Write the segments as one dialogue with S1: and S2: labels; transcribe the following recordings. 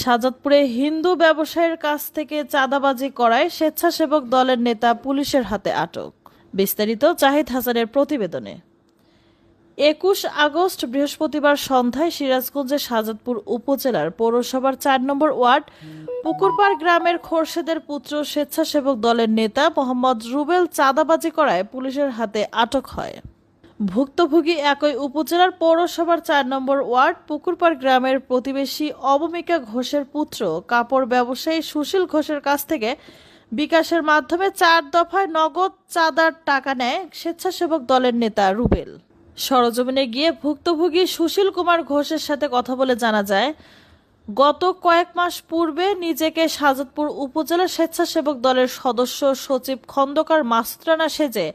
S1: শাহজাদপুরে হিন্দু ব্যবসায়ীর কাছ থেকে চাঁদাবাজি করায় স্বেচ্ছাসেবক দলের নেতা পুলিশের হাতে আটক। বিস্তারিত জাহিদ হাসানের প্রতিবেদনে। একুশ আগস্ট বৃহস্পতিবার সন্ধ্যায় সিরাজগঞ্জের সাজাদপুর উপজেলার পৌরসভার চার নম্বর ওয়ার্ড পুকুরপাড় গ্রামের খোরশেদের পুত্র স্বেচ্ছাসেবক দলের নেতা মোহাম্মদ রুবেল চাঁদাবাজি করায় পুলিশের হাতে আটক হয়। ভুক্তভোগী একই উপজেলার পৌরসভার চার নম্বর ওয়ার্ড পুকুরপাড় গ্রামের প্রতিবেশী অবমিকা ঘোষের পুত্র, কাপড় ব্যবসায়ী সুশীল ঘোষের কাছ থেকে বিকাশের মাধ্যমে চার দফায় নগদ চাঁদার টাকা নেয় স্বেচ্ছাসেবক দলের নেতা রুবেল। সরজমিনে গিয়ে ভুক্তভোগী সুশীল কুমার ঘোষের সাথে কথা বলে জানা যায়, গত কয়েক মাস পূর্বে নিজেকে শাহজাদপুর উপজেলা স্বেচ্ছাসেবক দলের সদস্য সচিব খন্দকার মাসুদ্রানা সেজে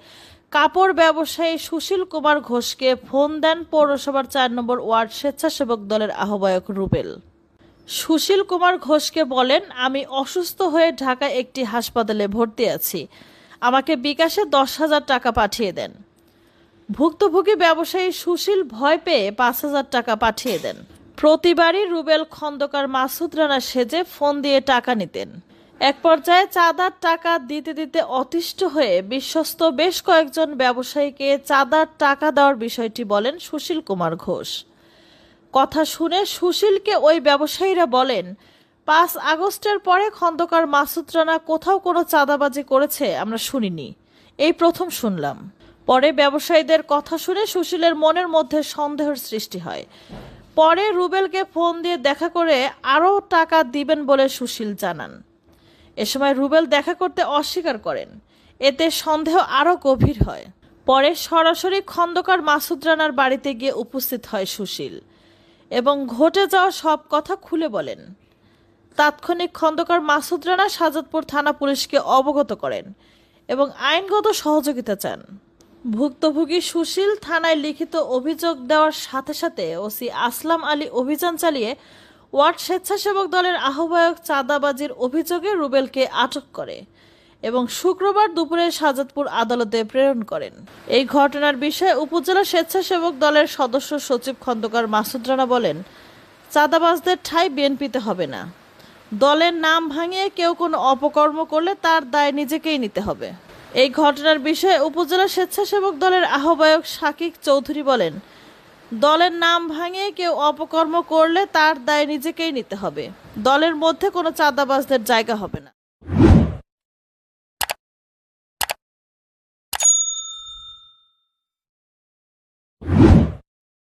S1: কাপড় ব্যবসায়ী সুশীল কুমার ঘোষকে ফোন দেন পৌরসভার চার নম্বর ওয়ার্ড স্বেচ্ছাসেবক দলের আহ্বায়ক রুবেল। সুশীল কুমার ঘোষকে বলেন, আমি অসুস্থ হয়ে ঢাকায় একটি হাসপাতালে ভর্তি আছি। আমাকে বিকাশে দশ হাজার টাকা পাঠিয়ে দেন। ভুক্তভোগী ব্যবসায়ী সুশীল ভয় পেয়ে পাঁচ হাজার টাকা পাঠিয়ে দেন। প্রতিবারই রুবেল খন্দকার মাসুদ রানা সেজে ফোন দিয়ে টাকা নিতেন। এক পর্যায়ে চাঁদার টাকা দিতে দিতে অতিষ্ঠ হয়ে বিশ্বস্ত বেশ কয়েকজন ব্যবসায়ীকে চাঁদার টাকা দেওয়ার বিষয়টি বলেন সুশীল কুমার ঘোষ। কথা শুনে সুশীলকে ওই ব্যবসায়ীরা বলেন, পাঁচ আগস্টের পরে খন্দকার মাসুদ রানা কোথাও কোনো চাঁদাবাজি করেছে আমরা শুনিনি। এই প্রথম শুনলাম। পরে ব্যবসায়ীদের কথা শুনে সুশীলের মনের মধ্যে সন্দেহের সৃষ্টি হয়। পরে রুবেলকে ফোন দিয়ে দেখা করে আরও টাকা দিবেন বলে সুশীল জানান। এ সময় রুবেল দেখা করতে অস্বীকার করেন। এতে সন্দেহ আরও গভীর হয়। পরে সরাসরি খন্দকার মাসুদ রানার বাড়িতে গিয়ে উপস্থিত হয় সুশীল এবং ঘটে যাওয়া সব কথা খুলে বলেন। তাৎক্ষণিক খন্দকার মাসুদ রানা সাজাদপুর থানা পুলিশকে অবগত করেন এবং আইনগত সহযোগিতা চান। ভুক্তভোগী সুশীল থানায় লিখিত অভিযোগ দেওয়ার সাথে সাথে ওসি আসলাম আলী অভিযান চালিয়ে ওয়ার্ড স্বেচ্ছাসেবক দলের আহ্বায়ক চাঁদাবাজির অভিযোগে রুবেলকে আটক করে এবং শুক্রবার দুপুরে সাজাদপুর আদালতে প্রেরণ করেন। এই ঘটনার বিষয়ে উপজেলা স্বেচ্ছাসেবক দলের সদস্য সচিব খন্দকার মাসুদ রানা বলেন, চাঁদাবাজদের ঠাঁই বিএনপিতে হবে না। দলের নাম ভাঙিয়ে কেউ কোনো অপকর্ম করলে তার দায় নিজেকেই নিতে হবে। এই ঘটনার বিষয়ে উপজেলা স্বেচ্ছাসেবক দলের আহ্বায়ক শাকিক চৌধুরী বলেন দলের নাম ভাঙে কেউ অপকর্ম করলে তার দায় নিজেকেই নিতে হবে। দলের মধ্যে কোনো চাঁদাবাজদের জায়গা হবে না।